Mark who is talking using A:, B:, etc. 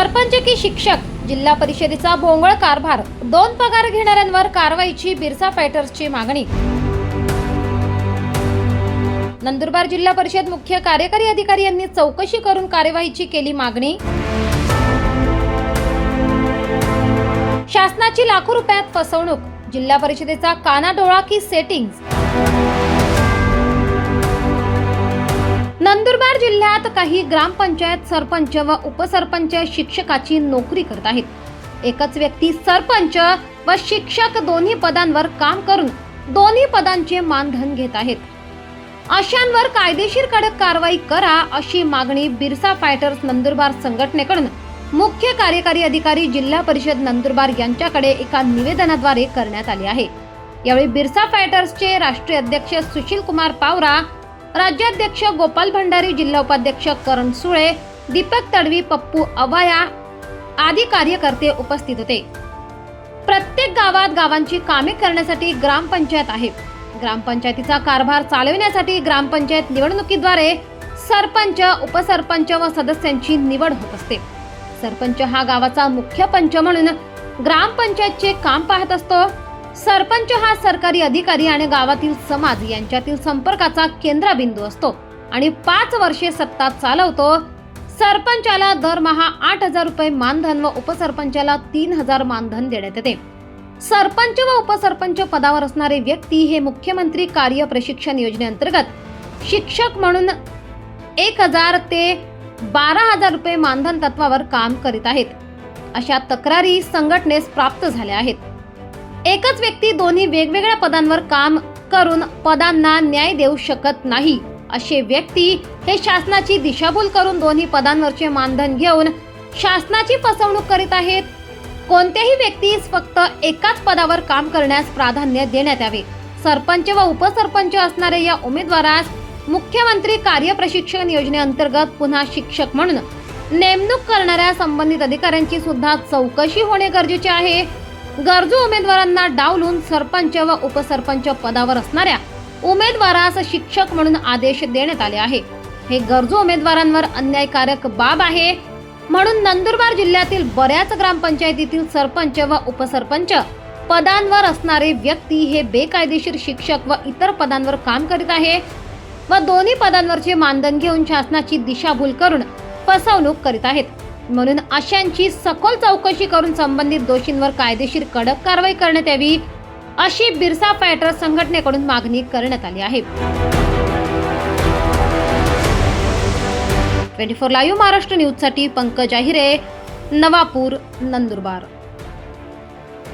A: सरपंच की शिक्षक जिल्हा परिषदेचा भोंगळ कारभार दोन पगार घेणाऱ्यांवर कारवाईची बिरसा फायटर्सची मागणी. नंदुरबार जिल्हा परिषद मुख्य कार्यकारी अधिकारी यांनी चौकशी करून कार्यवाहीची केली मागणी. शासनाची लाखो रुपयात फसवणूक जिल्हा परिषदेचा कानाडोळा की सेटिंग्ज नंदुरबार जिल्ह्यात काही ग्रामपंचायत सरपंच व उपसरपंच शिक्षकाची नोकरी करत आहेत. एकच व्यक्ती सरपंच व शिक्षक दोन्ही पदांवर काम करून दोन्ही पदांचे मानधन घेत आहेत. अशांवर कायदेशीर कडक कारवाई करा अशी मागणी बिरसा फायटर्स नंदुरबार संघटनेकडून मुख्य कार्यकारी अधिकारी जिल्हा परिषद नंदुरबार यांच्याकडे एका निवेदनाद्वारे करण्यात आली आहे. यावेळी बिरसा फायटर्सचे राष्ट्रीय अध्यक्ष सुशील कुमार पावरा राज्याध्यक्ष गोपाल भंडारी जिल्हा उपाध्यक्ष करण सुळे दीपक तडवी पप्पू अवाया आदी कार्यकर्ते उपस्थित होते. प्रत्येक गावात गावांची कामे करण्यासाठी ग्रामपंचायत आहे. ग्रामपंचायतीचा कारभार चालविण्यासाठी ग्रामपंचायत निवडणुकीद्वारे सरपंच उपसरपंच व सदस्यांची निवड होत असते. सरपंच हा गावाचा मुख्य पंच म्हणून ग्रामपंचायतचे काम पाहत असतो. सरपंच हा सरकारी अधिकारी आणि गावातील समाज यांच्यातील संपर्काचा केंद्रबिंदू असतो. आणि पाच वर्षे सत्ता चालवतो. सरपंचाला दरमहा आठ हजार रुपये मानधन व उपसरपंचाला तीन हजार मानधन देण्यात येते. सरपंच व उपसरपंच पदावर असणारे व्यक्ती हे मुख्यमंत्री कार्य प्रशिक्षण योजनेअंतर्गत शिक्षक म्हणून एक हजार ते बारा हजार रुपये मानधन तत्वावर काम करीत आहेत. अशा तक्रारी संघटनेस प्राप्त झाल्या आहेत. एकच व्यक्ती दोन्ही वेगवेगळ्या पदांवर काम करून पदांना न्याय देऊ शकत नाही. असे व्यक्ती हे शासनाची दिशाभूल करून दोन्ही पदांवरचे मानधन घेऊन शासनाची फसवणूक करीत आहेत. कोणत्याही व्यक्तीस फक्त एकाच पदावर काम करण्यास प्राधान्य देण्यात यावे. सरपंच व उपसरपंच असणाऱ्या या उमेदवारास मुख्यमंत्री कार्य प्रशिक्षण योजनेअंतर्गत पुन्हा शिक्षक म्हणून नेमणूक करणाऱ्या संबंधित अधिकाऱ्यांची सुद्धा चौकशी होणे गरजेचे आहे. गरजू उमेदवारांना डावलून सरपंच व उपसरपंच पदावर असणाऱ्या उमेदवारास शिक्षक म्हणून आदेश देण्यात आले आहे. हे गरजू उमेदवारांवर अन्यायकारक बाब आहे. म्हणून नंदुरबार जिल्ह्यातील बऱ्याच ग्रामपंचायतीतील सरपंच व उपसरपंच पदांवर असणारे व्यक्ती हे बेकायदेशीर शिक्षक व इतर पदांवर काम करीत आहे व दोन्ही पदांवरचे मानधन घेऊन शासनाची दिशाभूल करून फसवणूक करीत आहेत. म्हणून अशांची सखोल चौकशी करून संबंधित दोषींवर कायदेशीर कडक कारवाई करण्यात यावी अशी बिरसा फायटर संघटनेकडून मागणी करण्यात आली आहे. ट्वेंटी फोर लाईव्ह महाराष्ट्र न्यूजसाठी पंकज आहिरे नवापूर नंदुरबार.